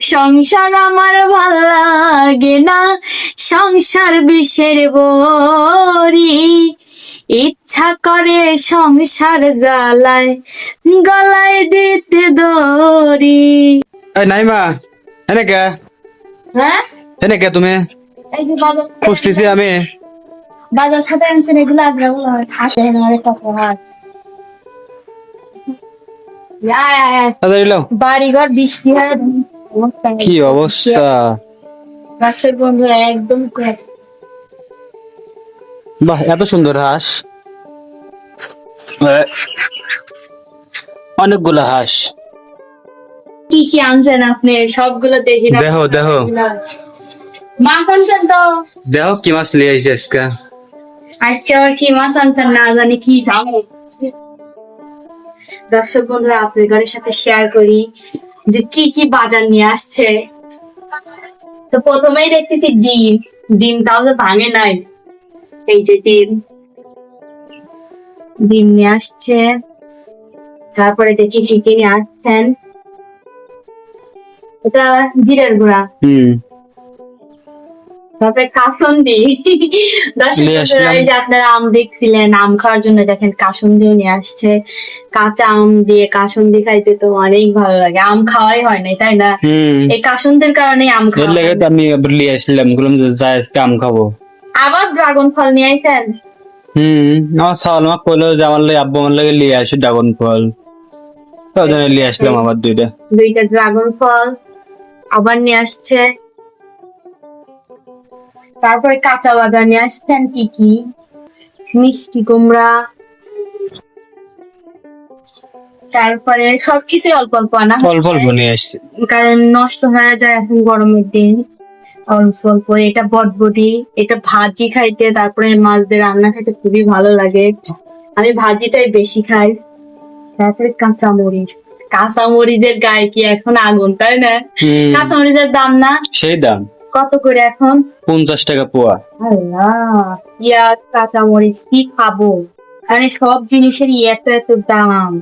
সংসার আমার ভালো লাগে না সংসার বিষের বরি। ইচ্ছা করে সংসার জ্বালায় গলায় দিতে দড়ি। এই নাইমা এনে কে হ্যাঁ? এনে কে তুমি? এই যে বাজার খুঁজতেছি আমি। বাজার সাথে আনছেন এগুলো হাসে কথা হয়। তাড়াতাড়ি এলো বাড়িঘর বৃষ্টি হয় কি অবস্থা? গাছের বন্ধুরা একদম বাহ এত সুন্দর হাঁস। অনেকগুলো হাঁস। কি কি আনছেন আপনি? সবগুলো দেখি না। দেহ দেহ মাছ আনছেন তো? দেহ কি মাছ লিয়ে আইছে আজকে। আজকে আবার কি মাছ আনছেন না জানি কি জানো? দর্শক বন্ধুরা আপনাদের সাথে শেয়ার করি যে কি কি বাজার নিয়ে আসছে। তো প্রথমেই দেখতেছি ডিম। ডিম তাও তো ভাঙে নাই। এই যে ডিম। ডিম নিয়ে আসছে। তারপরে দেখি কি কি নিয়ে আসছেন। এটা জিরের গুঁড়া। তারপরে কাসন্দি। দর্শক নিয়ে যে আপনারা আম দেখছিলেন আম খাওয়ার জন্য দেখেন কাসন্দিও নিয়ে আসছে। কাঁচা আম দিয়ে কাসন্দি খাইতে তো অনেক ভালো লাগে। আম খাওয়াই হয় নাই তাই না? এই কাসন্দির কারণে আম খাওয়া লেগে আমি লিয়ে আসলাম যে যাই আম খাব। আবার ড্রাগন ফল নিয়ে আইছেন? হুম আমার সাল মা কইলো যে আমার লাগে আব্বু আমার লাগে লিয়ে আসি ড্রাগন ফল। তো জন্য লিয়ে আসলাম আবার দুইটা। দুইটা ড্রাগন ফল আবার নিয়ে আসছে। তারপরে কাঁচা বাদাম নিয়ে আসছেন কি কি? মিষ্টি কুমড়া। তারপরে সবকিছু অল্প অল্প আনা ফল হয়েছে। নিয়ে আসছি। কারণ নষ্ট হয়ে যায় এখন গরমের দিন। অল্প অল্প এটা বটবটি এটা ভাজি খাইতে তারপরে মাছ দিয়ে রান্না খাইতে খুবই ভালো লাগে। আমি ভাজিটাই বেশি খাই। তারপরে কাঁচা মরিচ কাঁচা মরিচের গায়ে কি এখন আগুন তাই না? কাঁচা মরিচের দাম না? সেই দাম। কত করে এখন? পঞ্চাশ টাকা পোয়া। আল্লাহ পেঁয়াজ কাঁচা মরিচ কি খাব? মানে সব জিনিসেরই এত এত দাম।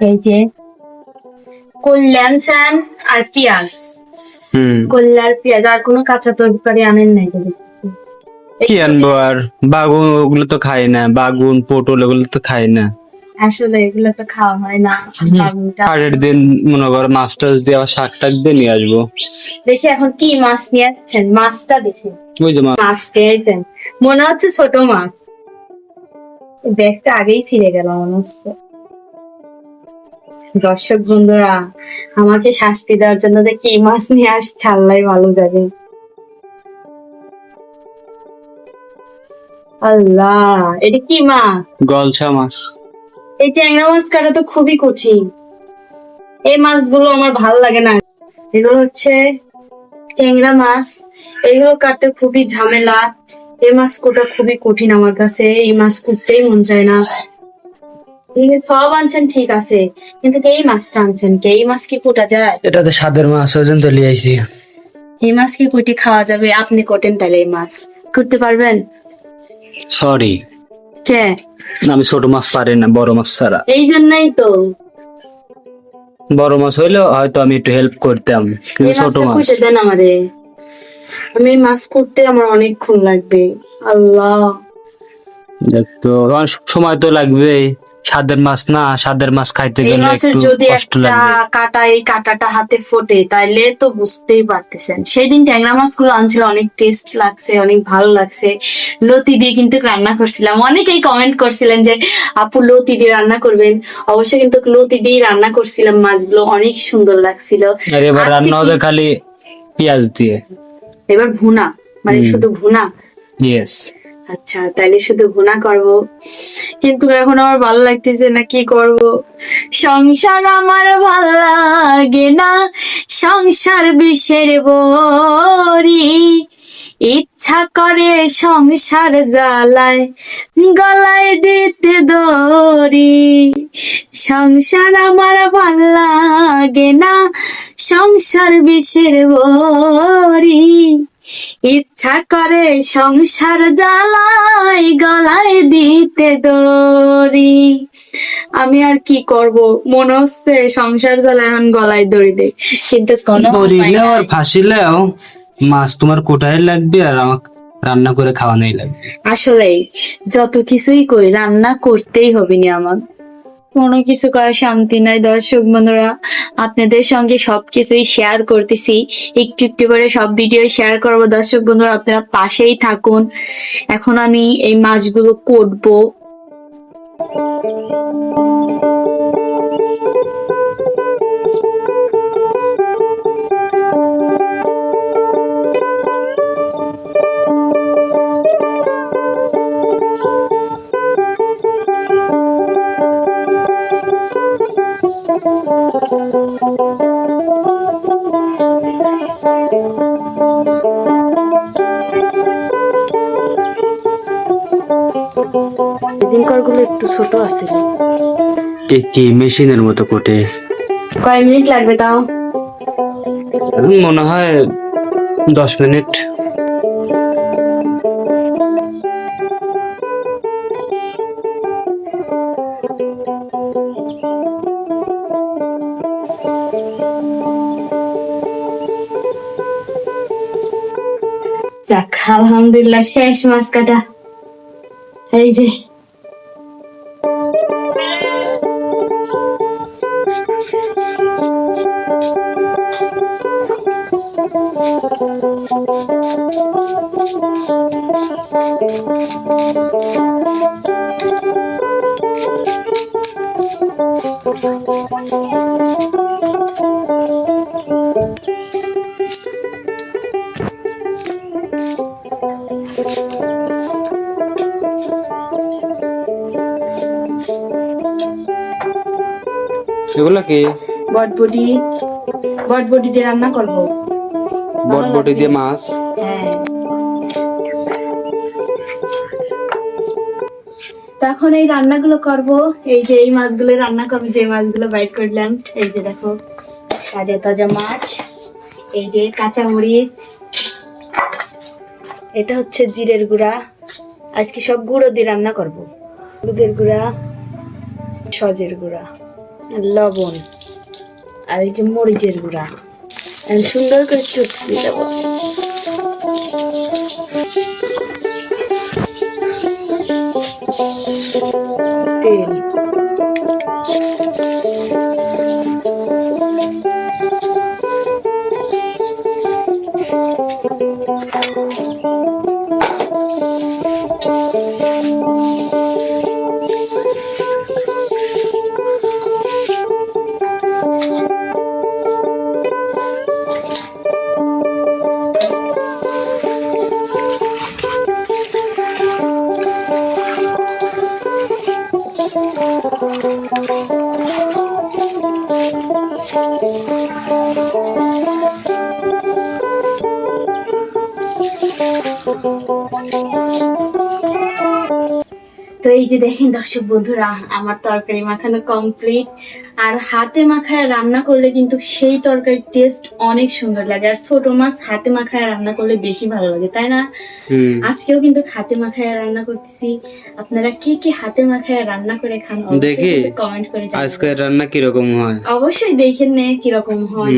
এই যে কল্যাণ চান আর পেঁয়াজ। হুম। কল্যাণ পেঁয়াজ আর কোনো কাঁচা তরকারি আনেন নাই কি আনব আর? বাগুন ওগুলো তো খাই না। বাগুন পটল ওগুলো তো খাই না। আসলে এগুলো তো খাওয়া হয় না। পরের দিন মনে করো মাছ টাছ দিয়ে আবার শাক টাক দিয়ে নিয়ে আসব। দেখি এখন কি মাছ নিয়ে আসছেন? মাছটা দেখি। ওই যে মাছ মাছ পেয়েছেন। মনে হচ্ছে ছোট মাছ। ব্যাগটা আগেই ছিঁড়ে গেল মনে হচ্ছে। দর্শক বন্ধুরা আমাকে শাস্তি দেওয়ার জন্য যে কি মাছ নিয়ে আসছে আল্লাহ ভালো যাবে আল্লাহ এটা কি মাছ? গলছা মাছ। এই ট্যাংরা মাছ কাটা তো খুবই কঠিন। এই মাছগুলো আমার ভালো লাগে না। এগুলো হচ্ছে ট্যাংরা মাছ। এগুলো কাটতে খুবই ঝামেলা। এই মাছ কোটা খুবই কঠিন আমার কাছে। এই মাছ কুটতেই মন চায় না। সব আনছেন ঠিক আছে কিন্তু এই মাছটা আনছেন কে? এই মাছ কি কোটা যায়? এটা তো স্বাদের মাছ ওই জন্য তো লিয়ে আইছি। এই মাছ কি কুটি খাওয়া যাবে? আপনি কোটেন তাহলে এই মাছ। করতে পারবেন? সরি কে? আমি ছোট মাছ পারি না বড় মাছ ছাড়া। এই জন্যই তো। বড় মাছ হইল হয়তো আমি একটু হেল্প করতাম কিন্তু ছোট মাছ। দেন আমারে। আমি মাছ করতে আমার অনেকক্ষণ লাগবে। আল্লাহ। দেখতো অনেক সময় তো লাগবে স্বাদের মাছ না স্বাদের মাছ খাইতে এই গেলে মাছের একটু যদি কষ্ট একটা লাগবে কাটা এই কাটাটা হাতে ফোটে তাইলে তো বুঝতেই পারতেছেন। সেই দিন ট্যাংরা মাছগুলো আনছিল অনেক টেস্ট লাগছে অনেক ভালো লাগছে। লতি দিয়ে কিন্তু রান্না করছিলাম। অনেকেই কমেন্ট করছিলেন যে আপু লতি দিয়ে রান্না করবেন? অবশ্যই কিন্তু লতি দিয়ে রান্না করছিলাম মাছগুলো অনেক সুন্দর লাগছিল। আর এবার আজকে রান্না কি- হবে খালি পেঁয়াজ দিয়ে। এবার ভুনা মানে শুধু ভুনা? ইয়েস আচ্ছা তাইলে শুধু ভুনা করব। কিন্তু এখন আমার ভালো লাগতেছে না, কি করব? সংসার আমার ভালো লাগে না, সংসার বিষের বরি। ইচ্ছা করে সংসার জ্বালায়, গলায় দিতে দড়ি। সংসার আমার ভালো লাগে না, সংসার বিষের বরি। ইচ্ছা করে সংসার জ্বালাই গলায় দিতে দড়ি। আমি আর কি করব? মনে হচ্ছে সংসার জ্বালায় এখন গলায় দড়ি দেই। কিন্তু কোনো দড়িলেও আর। ফাঁসিলেও মাছ তোমার কোটায় লাগবে আর আমাকে রান্না করে খাওয়ানোই লাগবে। আসলেই যত কিছুই করি রান্না করতেই হবে নি আমার কোনো কিছু করা শান্তি নাই। দর্শক বন্ধুরা, আপনাদের সঙ্গে সবকিছুই শেয়ার করতেছি। একটু একটু করে সব ভিডিও শেয়ার করব। দর্শক বন্ধুরা, আপনারা পাশেই থাকুন। এখন আমি এই মাছগুলো করব দিনকারগুলো একটু ছোট আছে। কি কি মেশিনের মতো কোটে? কয় মিনিট লাগবে তাও মনে হয় দশ মিনিট। যাক আলহামদুলিল্লাহ শেষ মাছ কাটা। এই যে এগুলো কি? বটবটি বটবটি দিয়ে রান্না করব। বটবটি দিয়ে মাছ? হ্যাঁ। তখন এই রান্নাগুলো করব। এই যে এই মাছগুলো রান্না করব যে মাছগুলো বাইট করলাম এই যে দেখো তাজা তাজা মাছ। এই যে কাঁচা মরিচ। এটা হচ্ছে জিরের গুঁড়া। আজকে সব গুঁড়ো দিয়ে রান্না করব। হলুদের গুঁড়া সজের গুঁড়া। লবণ আর এই যে মরিচের গুঁড়া। সুন্দর করে চুটকি দেবো। এই যে দেখেন দর্শক বন্ধুরা আমার তরকারি মাখানো কমপ্লিট আর হাতে মাখায় রান্না করলে কিন্তু সেই তরকারির টেস্ট অনেক সুন্দর লাগে। আর ছোট মাছ হাতে মাখায় রান্না করলে বেশি ভালো লাগে তাই না? আজকেও কিন্তু হাতে মাখায় রান্না করতেছি। আপনারা কে কে হাতে মাখায় রান্না করে খান দেখি। কমেন্ট করে। আজকের রান্না কীরকম হয়? অবশ্যই দেখেন নে কীরকম হয়।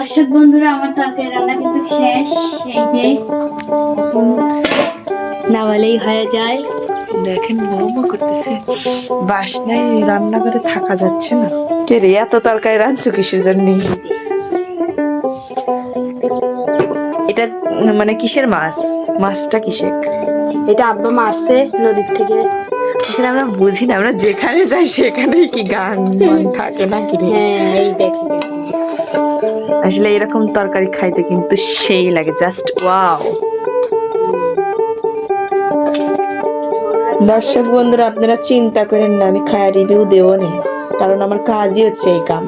দর্শক বন্ধুরা আমার তরকারি রান্না কিন্তু শেষ। এই যে নাওয়ালেই হয়ে যায়। দেখেন বৌমা করতেছে। বাসনায় রান্নাঘরে থাকা যাচ্ছে না। কে রে এত তরকারি রাঁধছো কিসের জন্য? এটা মানে কিসের মাছ? মাছটা কিসের এটা আব্বা মারছে নদীর থেকে। আসলে আমরা বুঝি না আমরা যেখানে যাই সেখানেই কি গান থাকে নাকি রে? হ্যাঁ এই দেখি। আসলে এরকম তরকারি খাইতে কিন্তু সেই লাগে জাস্ট ওয়াও দর্শক বন্ধুরা, আপনারা চিন্তা করেন না, আমি খায়া রিভিউ দেবো নি, কারণ আমার কাজই হচ্ছে এই কাম।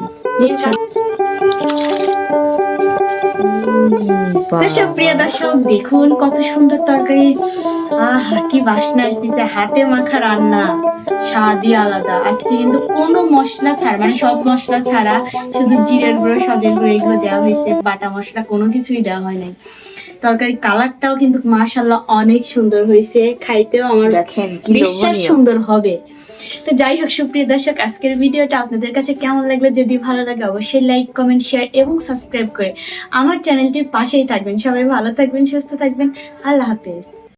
তো সুপ্রিয় দর্শক দেখুন কত সুন্দর তরকারি। আহ কি বাসনা আসতেছে হাতে মাখা রান্না। স্বাদই আলাদা। আজকে কিন্তু কোনো মশলা ছাড়া মানে সব মশলা ছাড়া শুধু জিরের গুঁড়ো সজের গুঁড়ো এগুলো দেওয়া হয়েছে বাটা মশলা কোনো কিছুই দেওয়া হয় নাই। তরকারি কালারটাও কিন্তু মাশাল্লাহ অনেক সুন্দর হয়েছে। খাইতেও আমার দেখেন বিশ্বাস সুন্দর হবে। তো যাই হোক, সুপ্রিয় দর্শক, আজকের ভিডিওটা আপনাদের কাছে কেমন লাগল? যদি ভালো লাগে, অবশ্যই লাইক কমেন্ট শেয়ার এবং সাবস্ক্রাইব করে আমার চ্যানেলটির পাশেই থাকবেন। সবাই ভালো থাকবেন, সুস্থ থাকবেন। আল্লাহ হাফেজ।